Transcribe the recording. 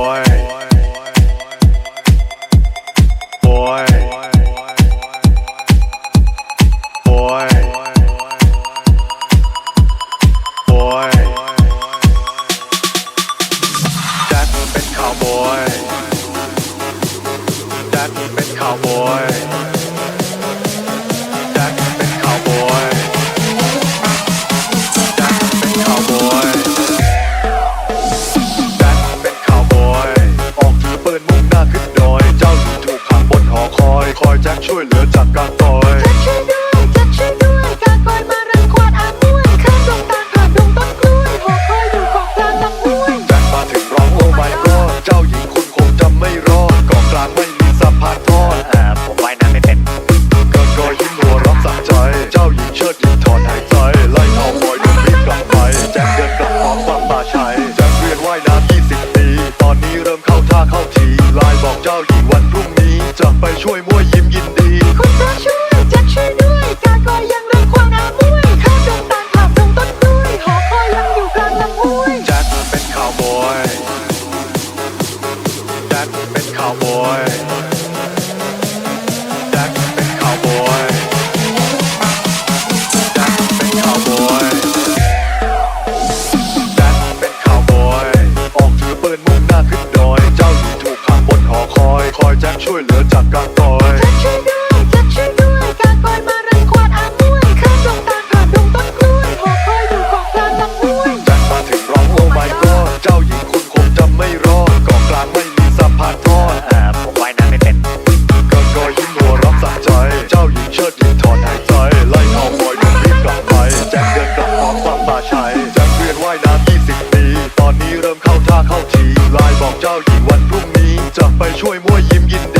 boy boy boy boy แจ็คเป็นข่าวบอยแจ็คเป็นข่าวบอย วยเหลือจากการต่อยจักช่วยด้วยจักช่วยด้วยการปล่อยมารังควานอาม้วยข้ามดงตาลผ่านดงต้นกล้วยหอคอยอยู่เกาะกลางลำห้วยแจ็คมาถึงร้องโอ้ my god เจ้าหญิงคุณคงจำไม่รอดเกาะกลางไม่มีสะพานทอดเอ่อผมว่ายน้ำไม่เป็นเกิดรอยยิ้มหัวเรับสักใจเจ้าหญิงเชิดหญิงถอนหายใจไล่เอาบอยหนุ่มรีบกลับไปแจ็คเดินกลับพร้อมฟังป่าชัยแจ็คเรียนว่ายน้ำ20ปีตอนนี้เริ่มเข้าท่าเข้าทีไลน์บอกเจ้าหญิงวันพรุ่งนี้ จะไปช่วยมั่วยิ้มยินดีคุณพระช่วยจักช่วยด้วย การกอยยังรังควานอาม้วยข้ามดงตาลผ่านดงต้นกล้วยหอคอยยังอยู่กลางลำห้วยแจ็คเป็นข่าวบอยแจ็คเป็นข่าวบอย อคอย คอยแจ็คช่วยเหลือจากการต่อยจักช่วยด้วยจักช่วยด้วยการปล่อยมารังควานอาม้วยข้ามดงตาลผ่านดงต้นกล้วยหอคอยอยู่เกาะกลางลำห้วยแจ็คมาถึงร้องโอ้ my god เจ้าหญิงคุณคงจำไม่รอดเกาะกลางไม่มีสะพานทอดเอ่อผมว่ายน้ำไม่เป็นเกิดรอยยิ้มหัวเรับสักใจ เจ้าหญิงเชิดหญิงถอนหายใจไล่เอาบอยหนุ่มรีบกลับไปแจ็คเดินกลับพร้อมฟังป่าชัย ข้าท่าเข้าทีไลน์บอกเจ้าหญิงวันพรุ่งนี้ จะไปช่วยมั่วยิ้มยินดี